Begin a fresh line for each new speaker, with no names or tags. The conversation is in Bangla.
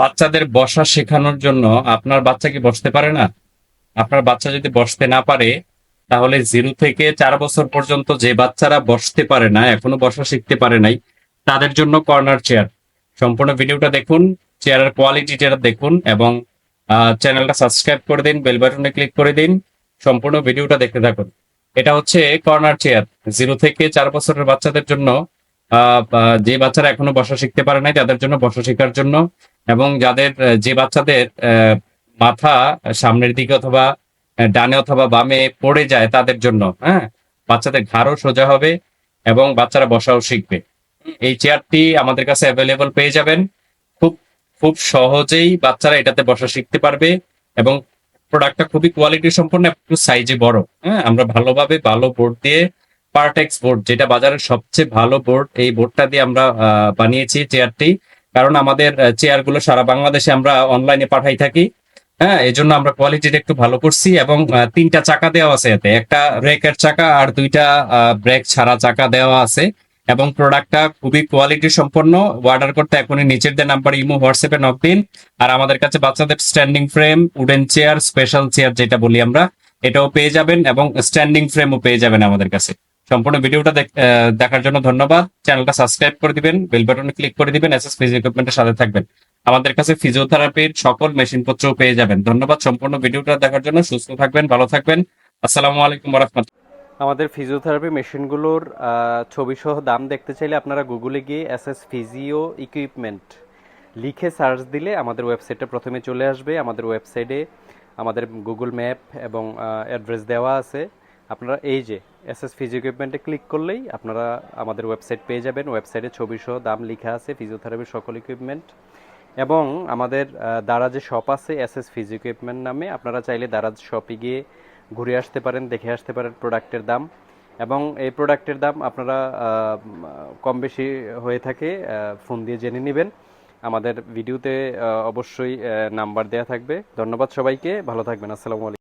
বাচ্চাদের বসা শেখানোর জন্য আপনার বাচ্চা কি বসতে পারে না? আপনার বাচ্চা যদি বসতে না পারে, তাহলে জিরো থেকে চার বছর পর্যন্ত যে বাচ্চারা বসতে পারে না, এখনও বসা শিখতে পারে নাই, তাদের জন্য কর্নার চেয়ার। সম্পূর্ণ ভিডিওটা দেখুন, চেয়ারের কোয়ালিটিটা দেখুন, এবং চ্যানেলটা সাবস্ক্রাইব করে দিন বেল বাটনে ক্লিক করে দিন, সম্পূর্ণ ভিডিওটা দেখতে থাকুন। এটা হচ্ছে কর্নার চেয়ার। জিরো থেকে চার বছরের বাচ্চাদের জন্য যে বাচ্চারা এখনও বসা শিখতে পারে নাই, তাদের জন্য বসা শেখার জন্য এবং যাদের যে বাচ্চাদের মাথা সামনের দিকে অথবা ডানে অথবা বামে পড়ে যায় তাদের জন্য হ্যাঁ বাচ্চাদের ঘাড়ও সোজা হবে এবং বাচ্চারা বসাও শিখবে। এই চেয়ারটি আমাদের কাছে অ্যাভেলেবল পেয়ে যাবেন। খুব খুব সহজেই বাচ্চারা এটাতে বসা শিখতে পারবে এবং প্রোডাক্টটা খুবই কোয়ালিটি সম্পন্ন, একটু সাইজে বড় হ্যাঁ আমরা ভালোভাবে ভালো বোর্ড দিয়ে পার্টেক্স বোর্ড যেটা বাজারের সবচেয়ে ভালো বোর্ড এই বোর্ডটা দিয়ে আমরা বানিয়েছি চেয়ারটি। কারণ আমাদের চেয়ারগুলো সারা বাংলাদেশে আমরা অনলাইনে পাঠাই থাকি। হ্যাঁ এই জন্য আমরা কোয়ালিটিটা একটু ভালো করছি এবং তিনটা চাকা দেওয়া আছে এতে। একটা ব্রেকের চাকা আর দুইটা ব্রেক ছাড়া চাকা দেওয়া আছে এবং প্রোডাক্টটা খুবই কোয়ালিটি সম্পন্ন। অর্ডার করতে এখনই নিচের দিয়ে নাম্বার ইমো, হোয়াটসঅ্যাপে নক দিন। আর আমাদের কাছে বাচ্চাদের standing frame wooden chair special chair যেটা বলি আমরা, এটাও পেয়ে যাবেন এবং স্ট্যান্ডিং ফ্রেমও পেয়ে যাবেন আমাদের কাছে। সম্পূর্ণ ভিডিওটা দেখ- দেখার জন্য ধন্যবাদ। চ্যানেলটা সাবস্ক্রাইব করে দিবেন, বেল বাটনে ক্লিক করে দিবেন, এসএস ফিজিও ইকুইপমেন্টের সাথে থাকবেন। আমাদের কাছে ফিজিওথেরাপির সকল মেশিনপত্রও পেয়ে যাবেন। ধন্যবাদ সম্পূর্ণ ভিডিওটা দেখার জন্য। সুস্থ থাকবেন, ভালো থাকবেন। আসসালামু আলাইকুম রহমতুল্লাহ
আমাদের ফিজিওথেরাপি মেশিনগুলোর ছবি সহ দাম দেখতে চাইলে আপনারা গুগলে গিয়ে এস এস ফিজিও ইকুইপমেন্ট লিখে সার্চ দিলে আমাদের ওয়েবসাইটটা প্রথমে চলে আসবে। আমাদের ওয়েবসাইটে আমাদের গুগল ম্যাপ এবং অ্যাড্রেস দেওয়া আছে। আপনারা এই যে এস এস ফিজিও ইকুইপমেন্টে ক্লিক করলেই আপনারা আমাদের ওয়েবসাইট পেয়ে যাবেন। ওয়েবসাইটে ছবি সহ দাম লেখা আছে ফিজিওথেরাপির সকল ইকুইপমেন্ট এবং আমাদের দারাজে শপ আছে এস এস ফিজিও ইকুইপমেন্ট নামে। আপনারা চাইলে দারাজ শপে গিয়ে ঘুরে আসতে পারেন, দেখে আসতে পারেন প্রোডাক্টের দাম। এবং এই প্রোডাক্টের দাম আপনারা কম বেশি হয়ে থাকে ফোন দিয়ে জেনে নেবেন। আমাদের ভিডিওতে অবশ্যই নাম্বার দেওয়া থাকবে। ধন্যবাদ সবাইকে, ভালো থাকবেন, আসসালামু আলাইকুম।